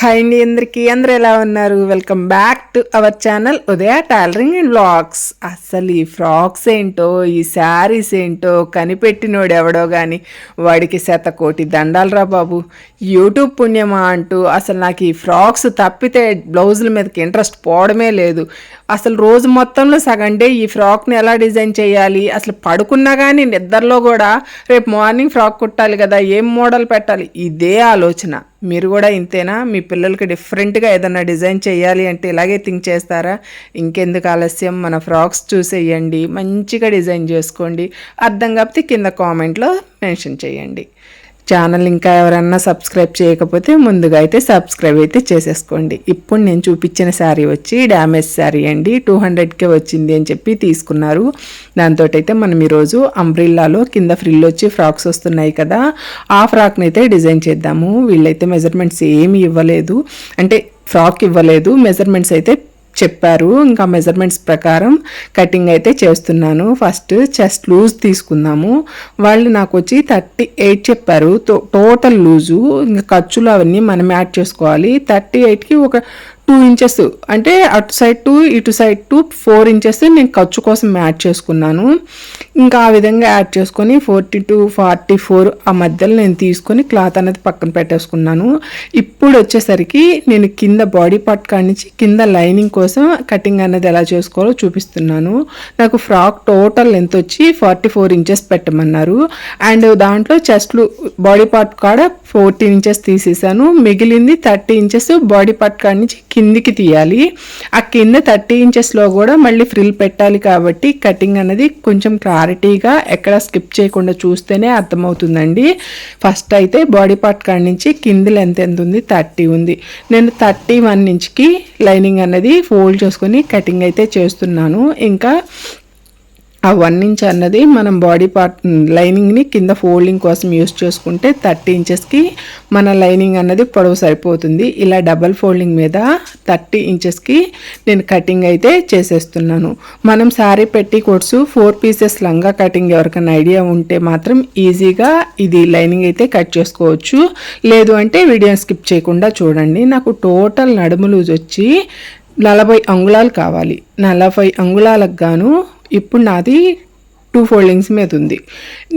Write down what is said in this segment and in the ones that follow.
Hi అండి అందరికీ. అందరూ ఎలా ఉన్నారు? Welcome back to our channel Udaya tailoring and blogs అసలు ఈ ఫ్రాక్స్ ఏంటో ఈ శారీస్ ఏంటో కనిపెట్టినోడు ఎవడో కానీ వాడికి శత కోటి దండాలరా బాబు. యూట్యూబ్ పుణ్యమా అంటూ అసలు నాకు ఈ ఫ్రాక్స్ తప్పితే బ్లౌజుల మీదకి ఇంట్రెస్ట్ పోవడమే లేదు. అసలు రోజు మొత్తంలో సగం డే ఈ ఫ్రాక్ని ఎలా డిజైన్ చేయాలి? అసలు పడుకున్నా కానీ నిద్రలో కూడా రేపు మార్నింగ్ ఫ్రాక్ కుట్టాలి కదా ఏం మోడల్ పెట్టాలి? ఇదే ఆలోచన. మీరు కూడా ఇంతేనా? మీ పిల్లలకి డిఫరెంట్గా ఏదైనా డిజైన్ చేయాలి అంటే ఇలాగే థింక్ చేస్తారా? ఇంకెందుకు ఆలస్యం? మన ఫ్రాక్స్ చూసేయండి మంచిగా డిజైన్ చేసుకోండి. అర్థం కాకపోతే కింద కామెంట్లో మెన్షన్ చేయండి. ఛానల్ ఇంకా ఎవరన్నా సబ్స్క్రైబ్ చేయకపోతే ముందుగా అయితే సబ్స్క్రైబ్ అయితే చేసేసుకోండి. ఇప్పుడు నేను చూపించిన శారీ వచ్చి డ్యామేజ్ శారీ అండి. టూ హండ్రెడ్కే వచ్చింది అని చెప్పి తీసుకున్నారు. దాంతో అయితే మనం ఈరోజు అంబ్రిల్లాలో కింద ఫ్రిల్ వచ్చి ఫ్రాక్స్ వస్తున్నాయి కదా ఆ ఫ్రాక్ని అయితే డిజైన్ చేద్దాము. వీళ్ళైతే మెజర్మెంట్స్ ఏమి ఇవ్వలేదు. అంటే ఫ్రాక్ ఇవ్వలేదు మెజర్మెంట్స్ అయితే చెప్పారు. ఇంకా మెజర్మెంట్స్ ప్రకారం కటింగ్ అయితే చేస్తున్నాను. ఫస్ట్ చెస్ట్ లూజ్ తీసుకుందాము. వాళ్ళు నాకు వచ్చి థర్టీ ఎయిట్ చెప్పారు టోటల్ లూజు ఇంకా ఖర్చులు అవన్నీ మనం యాడ్ చేసుకోవాలి. థర్టీ ఎయిట్కి ఒక టూ ఇంచెస్. అంటే అటు సైడ్ టూ ఇటు సైడ్ టూ ఫోర్ ఇంచెస్ నేను ఖర్చు కోసం యాడ్ చేసుకున్నాను. ఇంకా ఆ విధంగా యాడ్ చేసుకొని ఫోర్టీ టూ ఫార్టీ ఫోర్ ఆ మధ్యలో నేను తీసుకొని క్లాత్ అనేది పక్కన పెట్టేసుకున్నాను. ఇప్పుడు వచ్చేసరికి నేను కింద బాడీ పార్ట్ కాడి నుంచి కింద లైనింగ్ కోసం కటింగ్ అనేది ఎలా చేసుకోవాలో చూపిస్తున్నాను. నాకు ఫ్రాక్ టోటల్ లెంత్ వచ్చి ఫార్టీ ఫోర్ ఇంచెస్ పెట్టమన్నారు. అండ్ దాంట్లో చెస్ట్లు బాడీ పార్ట్ కాడ ఫోర్టీన్ ఇంచెస్ తీసేసాను. మిగిలింది థర్టీ ఇంచెస్ బాడీ పార్ట్ కాడి నుంచి కిందికి తీయాలి. ఆ కింద థర్టీ ఇంచెస్లో కూడా మళ్ళీ ఫ్రిల్ పెట్టాలి కాబట్టి కటింగ్ అనేది కొంచెం క్లారిటీగా ఎక్కడ స్కిప్ చేయకుండా చూస్తేనే అర్థమవుతుందండి. ఫస్ట్ అయితే బాడీ పార్ట్ కాడి నుంచి కింది లెంత్ ఎంత ఉంది? థర్టీ ఉంది. నేను థర్టీ వన్ ఇంచ్కి లైనింగ్ అనేది ఫోల్డ్ చేసుకొని కటింగ్ అయితే చేస్తున్నాను. ఇంకా ఆ వన్ ఇంచ్ అన్నది మనం బాడీ పార్ట్ లైనింగ్ని కింద ఫోల్డింగ్ కోసం యూస్ చేసుకుంటే థర్టీ ఇంచెస్కి మన లైనింగ్ అన్నది పొడవు సరిపోతుంది. ఇలా డబల్ ఫోల్డింగ్ మీద థర్టీ ఇంచెస్కి నేను కటింగ్ అయితే చేసేస్తున్నాను. మనం శారీ పెట్టి కోట్స్ ఫోర్ పీసెస్ లంగా కటింగ్ ఎవరికైనా ఐడియా ఉంటే మాత్రం ఈజీగా ఇది లైనింగ్ అయితే కట్ చేసుకోవచ్చు. లేదు అంటే వీడియో స్కిప్ చేయకుండా చూడండి. నాకు టోటల్ నడుము లూజ్ వచ్చి నలభై అంగుళాలు కావాలి. నలభై అంగుళాలకు గాను ఇప్పుడు నాది టూ ఫోల్డింగ్స్ మీద ఉంది.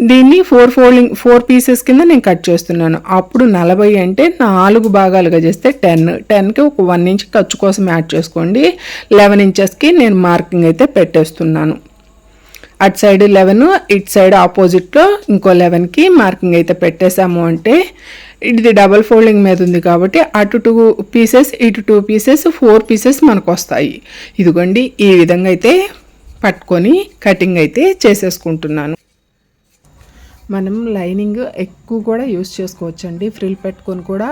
దీన్ని ఫోర్ ఫోల్డింగ్ ఫోర్ పీసెస్ కింద నేను కట్ చేస్తున్నాను. అప్పుడు నలభై అంటే నాలుగు భాగాలుగా చేస్తే టెన్ టెన్కి ఒక వన్ ఇంచ్ ఖర్చు కోసం యాడ్ చేసుకోండి. లెవెన్ ఇంచెస్కి నేను మార్కింగ్ అయితే పెట్టేస్తున్నాను. అటు సైడ్ లెవెన్ ఇటు సైడ్ ఆపోజిట్లో ఇంకో లెవెన్కి మార్కింగ్ అయితే పెట్టేశాము అంటే ఇది డబల్ ఫోల్డింగ్ మీద ఉంది కాబట్టి అటు టూ పీసెస్ ఇటు టూ పీసెస్ ఫోర్ పీసెస్ మనకు వస్తాయి. ఇదిగోండి ఈ విధంగా అయితే పట్టుకొని కటింగ్ అయితే చేసేసుకుంటున్నాను. మనం లైనింగ్ ఎక్కువ కూడా యూస్ చేసుకోవచ్చండి. ఫ్రిల్ పెట్టుకొని కూడా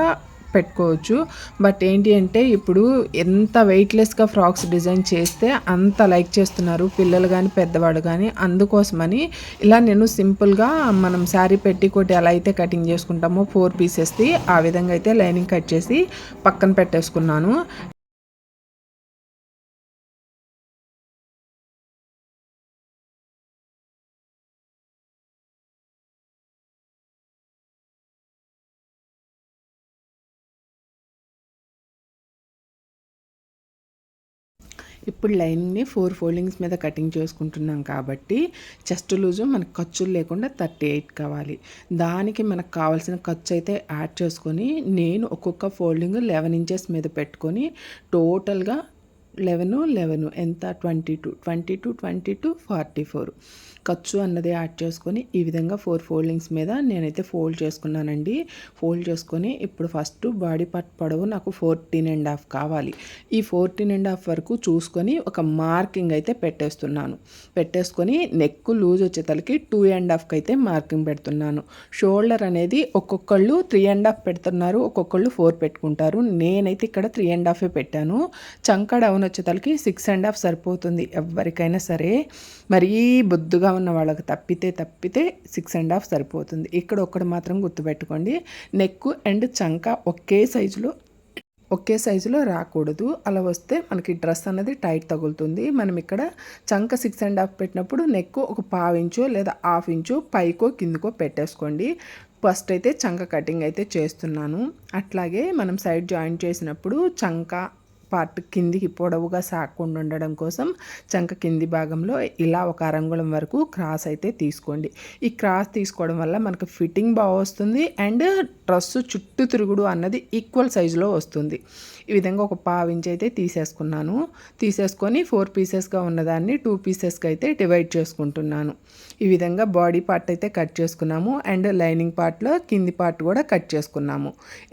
పెట్టుకోవచ్చు. బట్ ఏంటి అంటే ఇప్పుడు ఎంత వెయిట్లెస్గా ఫ్రాక్స్ డిజైన్ చేస్తే అంత లైక్ చేస్తున్నారు పిల్లలు కానీ పెద్దవాడు కానీ అందుకోసమని ఇలా నేను సింపుల్గా మనం శారీ పెట్టికోటి ఎలా అయితే కటింగ్ చేసుకుంటామో. ఫోర్ పీసెస్ది ఆ విధంగా అయితే లైనింగ్ కట్ చేసి పక్కన పెట్టేసుకున్నాను. ఇప్పుడు లైన్ని ఫోర్ ఫోల్డింగ్స్ మీద కటింగ్ చేసుకుంటున్నాం కాబట్టి చెస్ట్ లూజు మనకు ఖర్చులు లేకుండా థర్టీ ఎయిట్ కావాలి. దానికి మనకు కావాల్సిన ఖర్చు అయితే యాడ్ చేసుకొని నేను ఒక్కొక్క ఫోల్డింగ్ లెవెన్ ఇంచెస్ మీద పెట్టుకొని టోటల్గా లెవెను లెవెను ఎంత? Twenty two. Twenty two twenty two forty four. ఖర్చు అన్నది యాడ్ చేసుకొని ఈ విధంగా ఫోర్ ఫోల్డింగ్స్ మీద నేనైతే ఫోల్డ్ చేసుకున్నానండి. ఫోల్డ్ చేసుకొని ఇప్పుడు ఫస్ట్ బాడీ పార్ట్ పొడవు నాకు ఫోర్టీన్ అండ్ హాఫ్ కావాలి. ఈ ఫోర్టీన్ అండ్ హాఫ్ వరకు చూసుకొని ఒక మార్కింగ్ అయితే పెట్టేస్తున్నాను. పెట్టేసుకొని నెక్ లూజ్ వచ్చేతలకి టూ అండ్ హాఫ్కి అయితే మార్కింగ్ పెడుతున్నాను. షోల్డర్ అనేది ఒక్కొక్కళ్ళు త్రీ అండ్ హాఫ్ పెడుతున్నారు ఒక్కొక్కళ్ళు ఫోర్ పెట్టుకుంటారు. నేనైతే ఇక్కడ త్రీ అండ్ హాఫే పెట్టాను. చంక డౌన్ వచ్చేతలకి సిక్స్ అండ్ హాఫ్ సరిపోతుంది. ఎవరికైనా సరే మరీ బొద్దుగా ఉన్న వాళ్ళకి తప్పితే తప్పితే సిక్స్ అండ్ హాఫ్ సరిపోతుంది. ఇక్కడ ఒక్కడు మాత్రం గుర్తుపెట్టుకోండి. నెక్ అండ్ చంక ఒకే సైజులో ఒకే సైజులో రాకూడదు. అలా వస్తే మనకి డ్రెస్ అనేది టైట్ తగులుతుంది. మనం ఇక్కడ చంక సిక్స్ అండ్ హాఫ్ పెట్టినప్పుడు నెక్ ఒక పావు ఇంచు లేదా హాఫ్ ఇంచు పైకో కిందకో పెట్టేసుకోండి. ఫస్ట్ అయితే చంక కటింగ్ అయితే చేస్తున్నాను. అట్లాగే మనం సైడ్ జాయిన్ చేసినప్పుడు చంక పార్ట్ కిందికి పొడవుగా సాగకుండా ఉండడం కోసం చంక కింది భాగంలో ఇలా ఒక అరంగుళం వరకు క్రాస్ అయితే తీసుకోండి. ఈ క్రాస్ తీసుకోవడం వల్ల మనకు ఫిట్టింగ్ బాగా వస్తుంది అండ్ డ్రస్సు చుట్టూ తిరుగుడు అన్నది ఈక్వల్ సైజులో వస్తుంది. ఈ విధంగా ఒక పావించి అయితే తీసేసుకున్నాను. తీసేసుకొని ఫోర్ పీసెస్గా ఉన్నదాన్ని టూ పీసెస్కి అయితే డివైడ్ చేసుకుంటున్నాను. ఈ విధంగా బాడీ పార్ట్ అయితే కట్ చేసుకున్నాము అండ్ లైనింగ్ పార్ట్లో కింది పార్ట్ కూడా కట్ చేసుకున్నాము.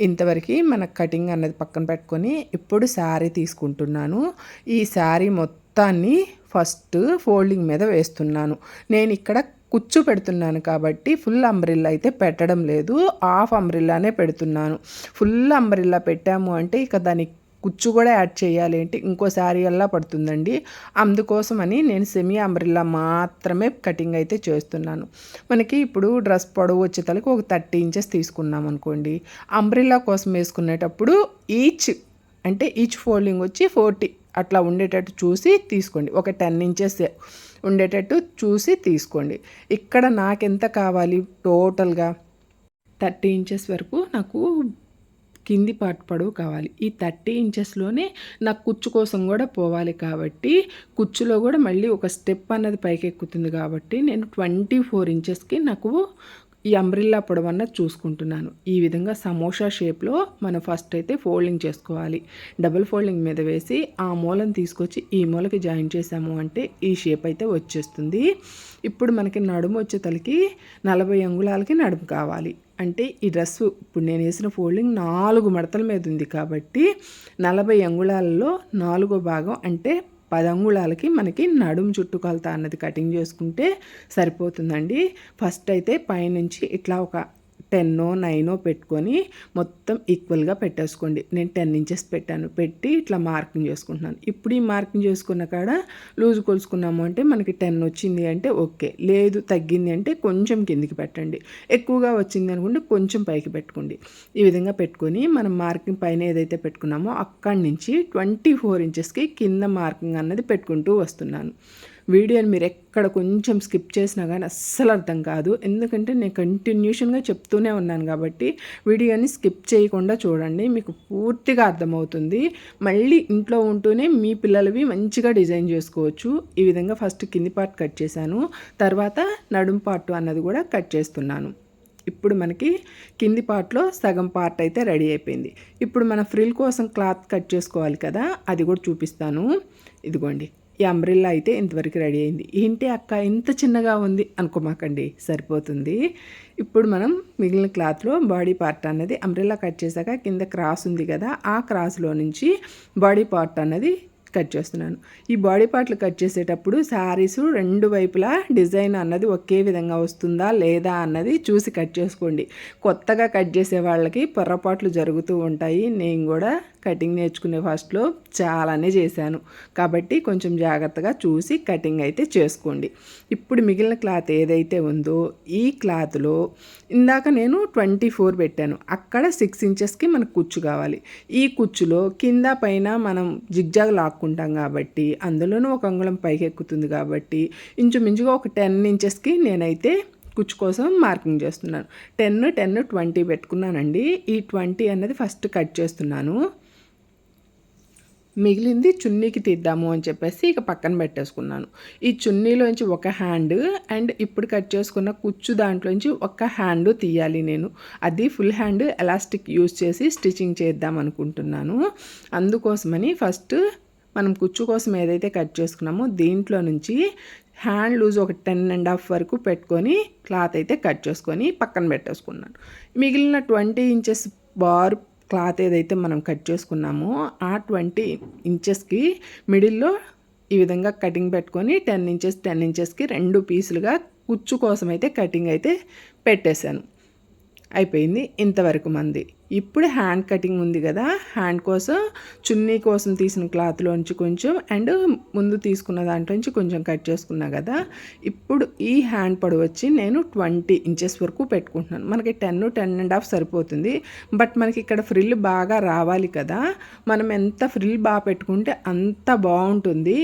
ఇంతవరకు మన కటింగ్ అన్నది పక్కన పెట్టుకొని ఇప్పుడు శారీ తీసుకుంటున్నాను. ఈ శారీ మొత్తాన్ని ఫస్ట్ ఫోల్డింగ్ మీద వేస్తున్నాను. నేను ఇక్కడ కుచ్చు పెడుతున్నాను కాబట్టి ఫుల్ అంబ్రిల్లా అయితే పెట్టడం లేదు. హాఫ్ అంబ్రిల్లానే పెడుతున్నాను. ఫుల్ అంబ్రిల్లా పెట్టాము అంటే ఇక దానికి కుచ్చు కూడా యాడ్ చేయాలి ఏంటి? ఇంకో శారీ అలా పడుతుందండి. అందుకోసమని నేను సెమీ అంబ్రిల్లా మాత్రమే కటింగ్ అయితే చేస్తున్నాను. మనకి ఇప్పుడు డ్రెస్ పొడవు వచ్చే తలకి ఒక థర్టీ ఇంచెస్ తీసుకున్నాం అనుకోండి అంబ్రిల్లా కోసం వేసుకునేటప్పుడు ఈచ్ అంటే ఈచ్ ఫోల్డింగ్ వచ్చి ఫోర్టీ అట్లా ఉండేటట్టు చూసి తీసుకోండి. ఒక టెన్ ఇంచెస్ ఉండేటట్టు చూసి తీసుకోండి. ఇక్కడ నాకు ఎంత కావాలి? టోటల్గా థర్టీ ఇంచెస్ వరకు నాకు కింది పార్ట్ పొడవు కావాలి. ఈ థర్టీ ఇంచెస్లోనే నాకు కుచ్చు కోసం కూడా పోవాలి కాబట్టి కుచ్చులో కూడా మళ్ళీ ఒక స్టెప్ అన్నది పైకి ఎక్కుతుంది కాబట్టి నేను ట్వంటీ ఫోర్ ఇంచెస్కి నాకు ఈ అంబ్రిల్లా పొడవన్న చూసుకుంటున్నాను. ఈ విధంగా సమోసా షేప్లో మనం ఫస్ట్ అయితే ఫోల్డింగ్ చేసుకోవాలి. డబుల్ ఫోల్డింగ్ మీద వేసి ఆ మూలను తీసుకొచ్చి ఈ మూలకి జాయిన్ చేసాము అంటే ఈ షేప్ అయితే వచ్చేస్తుంది. ఇప్పుడు మనకి నడుము వచ్చే తలకి నలభై అంగుళాలకి నడుము కావాలి. అంటే ఈ డ్రెస్సు ఇప్పుడు నేను వేసిన ఫోల్డింగ్ నాలుగు మడతల మీద ఉంది కాబట్టి నలభై అంగుళాలలో నాలుగో భాగం అంటే పదంగుళాలకి మనకి నడుము చుట్టుకొలత అన్నది కటింగ్ చేసుకుంటే సరిపోతుందండి. ఫస్ట్ అయితే పైనుంచి ఇట్లా ఒక టెన్నో నైనో పెట్టుకొని మొత్తం ఈక్వల్గా పెట్టేసుకోండి. నేను టెన్ ఇంచెస్ పెట్టాను. పెట్టి ఇట్లా మార్కింగ్ చేసుకుంటున్నాను. ఇప్పుడు ఈ మార్కింగ్ చేసుకున్న కాడ లూజ్ కొలుసుకున్నాము అంటే మనకి టెన్ వచ్చింది అంటే ఓకే. లేదు తగ్గింది అంటే కొంచెం కిందికి పెట్టండి. ఎక్కువగా వచ్చింది అనుకుంటే కొంచెం పైకి పెట్టుకోండి. ఈ విధంగా పెట్టుకొని మనం మార్కింగ్ పైన ఏదైతే పెట్టుకున్నామో అక్కడి నుంచి ట్వంటీ ఫోర్ ఇంచెస్కి కింద మార్కింగ్ అన్నది పెట్టుకుంటూ వస్తున్నాను. వీడియోని మీరు ఎక్కడ కొంచెం స్కిప్ చేసినా కానీ అస్సలు అర్థం కాదు. ఎందుకంటే నేను కంటిన్యూషన్గా చెప్తూనే ఉన్నాను కాబట్టి వీడియోని స్కిప్ చేయకుండా చూడండి. మీకు పూర్తిగా అర్థమవుతుంది. మళ్ళీ ఇంట్లో ఉంటూనే మీ పిల్లలవి మంచిగా డిజైన్ చేసుకోవచ్చు. ఈ విధంగా ఫస్ట్ కింది పార్ట్ కట్ చేశాను. తర్వాత నడుం పార్ట్ అన్నది కూడా కట్ చేస్తున్నాను. ఇప్పుడు మనకి కింది పార్ట్లో సగం పార్ట్ అయితే రెడీ అయిపోయింది. ఇప్పుడు మన ఫ్రిల్ కోసం క్లాత్ కట్ చేసుకోవాలి కదా అది కూడా చూపిస్తాను. ఇదిగోండి. ఈ అంబ్రిల్లా అయితే ఇంతవరకు రెడీ అయింది. ఏంటి అక్క ఇంత చిన్నగా ఉంది అనుకోమాకండి సరిపోతుంది. ఇప్పుడు మనం మిగిలిన క్లాత్లో బాడీ పార్ట్ అన్నది అంబ్రిల్లా కట్ చేశాక కింద క్రాస్ ఉంది కదా ఆ క్రాస్లో నుంచి బాడీ పార్ట్ అన్నది కట్ చేస్తున్నాను. ఈ బాడీ పార్ట్లు కట్ చేసేటప్పుడు శారీస్ రెండు వైపులా డిజైన్ అన్నది ఒకే విధంగా వస్తుందా లేదా అన్నది చూసి కట్ చేసుకోండి. కొత్తగా కట్ చేసే వాళ్ళకి పొరపాట్లు జరుగుతూ ఉంటాయి. నేను కూడా కటింగ్ నేర్చుకునే ఫస్ట్లో చాలానే చేశాను. కాబట్టి కొంచెం జాగ్రత్తగా చూసి కటింగ్ అయితే చేసుకోండి. ఇప్పుడు మిగిలిన క్లాత్ ఏదైతే ఉందో ఈ క్లాత్లో ఇందాక నేను ట్వంటీ ఫోర్ పెట్టాను. అక్కడ సిక్స్ ఇంచెస్కి మనకు కుచ్చు కావాలి. ఈ కుచ్చులో కింద పైన మనం జిగ్జాగ్ లాక్కుంటాం కాబట్టి అందులోనూ ఒక అంగుళం పైకి ఎక్కుతుంది కాబట్టి ఇంచుమించుగా ఒక టెన్ ఇంచెస్కి నేనైతే కుచ్చు కోసం మార్కింగ్ చేస్తున్నాను. టెన్ టెన్ ట్వంటీ పెట్టుకున్నానండి. ఈ ట్వంటీ అన్నది ఫస్ట్ కట్ చేస్తున్నాను. మిగిలింది చున్నీకి తీద్దాము అని చెప్పేసి ఇక పక్కన పెట్టేసుకున్నాను. ఈ చున్నీలోంచి ఒక హ్యాండ్ అండ్ ఇప్పుడు కట్ చేసుకున్న కుచ్చు దాంట్లోంచి ఒక హ్యాండ్ తీయాలి నేను. అది ఫుల్ హ్యాండ్ ఎలాస్టిక్ యూస్ చేసి స్టిచ్చింగ్ చేద్దాం అనుకుంటున్నాను. అందుకోసమని ఫస్ట్ మనం కుచ్చు కోసం ఏదైతే కట్ చేసుకున్నామో దీంట్లో నుంచి హ్యాండ్ లూజ్ ఒక టెన్ అండ్ హాఫ్ వరకు పెట్టుకొని క్లాత్ అయితే కట్ చేసుకొని పక్కన పెట్టేసుకున్నాను. మిగిలిన ట్వంటీ ఇంచెస్ బార్ క్లాత్ ఏదైతే మనం కట్ చేసుకున్నామో ఆ ట్వంటీ ఇంచెస్కి మిడిల్లో ఈ విధంగా కటింగ్ పెట్టుకొని టెన్ ఇంచెస్ టెన్ ఇంచెస్కి రెండు పీసులుగా కుచ్చు కోసం అయితే కటింగ్ అయితే పెట్టేశాను. అయిపోయింది ఇంతవరకు మంది. ఇప్పుడు హ్యాండ్ కటింగ్ ఉంది కదా హ్యాండ్ కోసం చున్నీ కోసం తీసిన క్లాత్లోంచి కొంచెం అండ్ ముందు తీసుకున్న దాంట్లోంచి కొంచెం కట్ చేసుకున్నా కదా ఇప్పుడు ఈ హ్యాండ్ పొడవు వచ్చి నేను ట్వంటీ ఇంచెస్ వరకు పెట్టుకుంటున్నాను. మనకి టెన్ టెన్ అండ్ హాఫ్ సరిపోతుంది. బట్ మనకి ఇక్కడ ఫ్రిల్ బాగా రావాలి కదా మనం ఎంత ఫ్రిల్ బాగా పెట్టుకుంటే అంత బాగుంటుంది.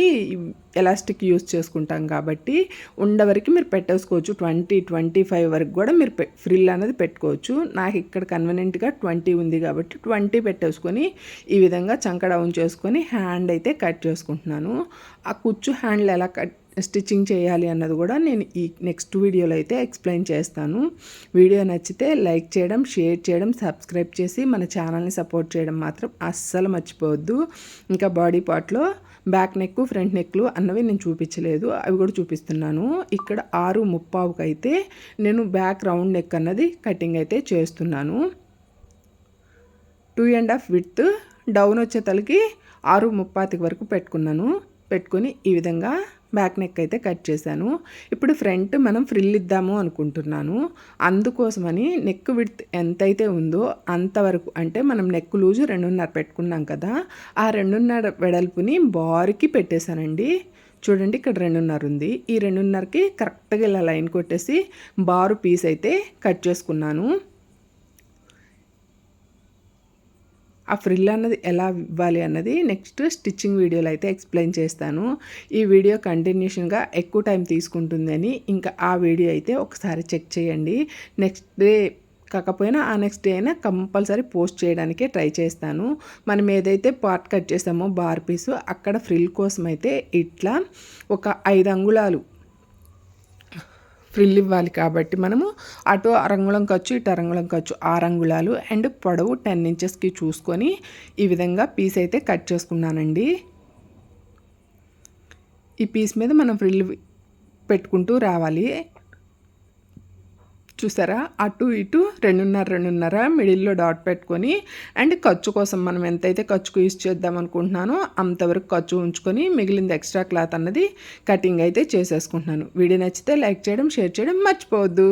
ఎలాస్టిక్ యూస్ చేసుకుంటాం కాబట్టి ఉండ వరకు మీరు పెట్టేసుకోవచ్చు. ట్వంటీ ట్వంటీ ఫైవ్ వరకు కూడా మీరు ఫ్రిల్ అనేది పెట్టుకోవచ్చు. నాకు ఇక్కడ కన్వీనియంట్గా ట్వంటీ ఉంది కాబట్టి ట్వంటీ పెట్టేసుకొని ఈ విధంగా చంక డౌన్ చేసుకొని హ్యాండ్ అయితే కట్ చేసుకుంటున్నాను. ఆ కుచ్చు హ్యాండ్లు ఎలా కట్ స్టిచ్చింగ్ చేయాలి అన్నది కూడా నేను ఈ నెక్స్ట్ వీడియోలో అయితే ఎక్స్ప్లెయిన్ చేస్తాను. వీడియో నచ్చితే లైక్ చేయడం షేర్ చేయడం సబ్స్క్రైబ్ చేసి మన ఛానల్ని సపోర్ట్ చేయడం మాత్రం అస్సలు మర్చిపోవద్దు. ఇంకా బాడీ పార్ట్లో బ్యాక్ నెక్ ఫ్రంట్ నెక్లు అన్నవి నేను చూపించలేదు. అవి కూడా చూపిస్తున్నాను. ఇక్కడ ఆరు ముప్పావుకి అయితే నేను బ్యాక్ రౌండ్ నెక్ అన్నది కటింగ్ అయితే చేస్తున్నాను. Two and half with down వచ్చే తలకి ఆరు ముప్పాతికి వరకు పెట్టుకున్నాను. పెట్టుకొని ఈ విధంగా బ్యాక్ నెక్ అయితే కట్ చేశాను. ఇప్పుడు ఫ్రంట్ మనం ఫ్రిల్ ఇద్దాము అనుకుంటున్నాను. అందుకోసమని నెక్ విడ్త్ ఎంతైతే ఉందో అంతవరకు అంటే మనం నెక్ లూజు రెండున్నర పెట్టుకున్నాం కదా ఆ రెండున్నర వెడల్పుని బార్కి పెట్టేశానండి. చూడండి ఇక్కడ రెండున్నర ఉంది. ఈ రెండున్నరకి కరెక్ట్గా ఇలా లైన్ కొట్టేసి బారు పీస్ అయితే కట్ చేసుకున్నాను. ఆ ఫ్రిల్ అన్నది ఎలా ఇవ్వాలి అన్నది నెక్స్ట్ స్టిచ్చింగ్ వీడియోలో అయితే ఎక్స్ప్లెయిన్ చేస్తాను. ఈ వీడియో కంటిన్యూషన్గా ఎక్కువ టైం తీసుకుంటుందని ఇంకా ఆ వీడియో అయితే ఒకసారి చెక్ చేయండి. నెక్స్ట్ డే కాకపోయినా ఆ నెక్స్ట్ డే అయినా కంపల్సరీ పోస్ట్ చేయడానికే ట్రై చేస్తాను. మనం ఏదైతే పార్ట్ కట్ చేసామో బార్ పీసు అక్కడ ఫ్రిల్ కోసం అయితే ఇట్లా ఒక ఐదు అంగుళాలు ఫ్రిల్ ఇవ్వాలి కాబట్టి మనము అటు అరంగుళం ఖర్చు ఇటు అరంగుళం ఖర్చు ఆరంగుళాలు అండ్ పొడవు టెన్ ఇంచెస్కి చూసుకొని ఈ విధంగా పీస్ అయితే కట్ చేసుకున్నానండి. ఈ పీస్ మీద మనం ఫ్రిల్ పెట్టుకుంటూ రావాలి. చూసారా? అటు ఇటు రెండున్నర రెండున్నర మిడిల్లో డాట్ పెట్టుకొని అండ్ ఖర్చు కోసం మనం ఎంతైతే ఖర్చుకు యూజ్ చేద్దాం అనుకుంటున్నానో అంతవరకు ఖర్చు ఉంచుకొని మిగిలింది ఎక్స్ట్రా క్లాత్ అన్నది కటింగ్ అయితే చేసేసుకుంటున్నాను. వీడియో నచ్చితే లైక్ చేయడం షేర్ చేయడం మర్చిపోవద్దు.